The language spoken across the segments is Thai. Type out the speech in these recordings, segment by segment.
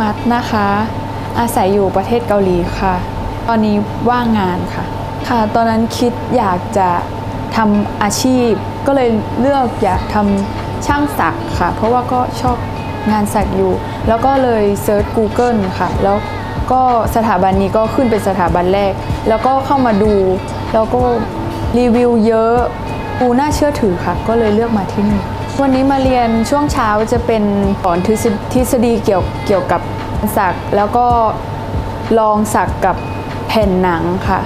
มัดนะคะ อาศัยอยู่ประเทศเกาหลีค่ะ ตอนนี้ว่างงานค่ะ ค่ะ ตอนนั้นคิดอยากจะทำอาชีพ ก็เลยเลือกอยากทำช่างสักค่ะ เพราะว่าก็ชอบงานสักอยู่ แล้วก็เลยเซิร์ช Google ค่ะ แล้วก็สถาบันนี้ก็ขึ้นเป็นสถาบันแรก แล้วก็เข้ามาดู แล้วก็รีวิวเยอะดูน่าเชื่อถือค่ะ ก็เลยเลือกมาที่นี่ วันนี้มาเรียนช่วงเช้าจะเป็นสอนทฤษฎีเกี่ยวเกี่ยวกับสักแล้วก็ลองสักกับแผ่นหนังค่ะ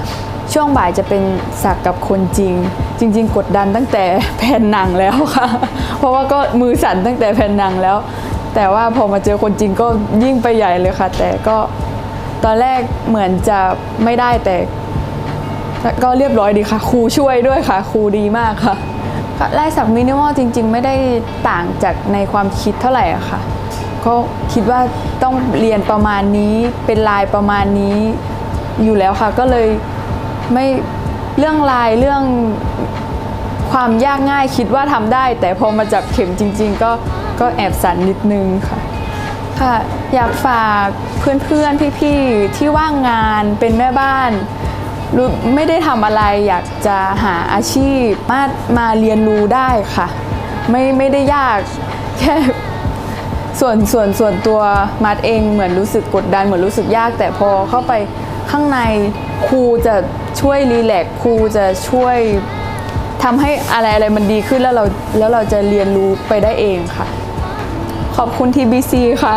ช่วงบ่ายจะเป็นสักกับคนจริง จริง ๆ กดดันตั้งแต่แผ่นหนังแล้วค่ะ เพราะว่าก็มือสั่นตั้งแต่แผ่นหนังแล้ว แต่ว่าพอมาเจอคนจริงก็ยิ่งไปใหญ่เลยค่ะ แต่ก็ตอนแรกเหมือนจะไม่ได้แต่ก็เรียบร้อยดีค่ะ ครูช่วยด้วยค่ะ ครูดีมากค่ะ ค่ะลายสักมินิมอลจริง ๆ ไม่ได้ต่างจากในความคิดเท่าไหร่อะค่ะก็คิดว่าต้องเรียนประมาณนี้เป็นลายประมาณนี้อยู่แล้วค่ะ ก็เลยไม่เรื่องลายเรื่องความยากง่ายคิดว่าทำได้ แต่พอมาจับเข็มจริง ๆ ก็ก็แอบสั่นนิดนึงค่ะค่ะ อยากฝากเพื่อนๆพี่ๆที่ว่างงานเป็นแม่บ้าน ไม่ได้ทำอะไรอยากจะหาอาชีพมามาเรียนรู้ได้ค่ะ ไม่ไม่ได้ยากแค่ส่วนส่วนส่วนตัวมัดเองเหมือนรู้สึกกดดันเหมือนรู้สึกยาก แต่พอเข้าไปข้างในครูจะช่วยรีแลกครูจะช่วยทำให้อะไรอะไรมันดีขึ้นแล้วเราแล้วเราจะเรียนรู้ไปได้เองค่ะ ขอบคุณ TBC ค่ะ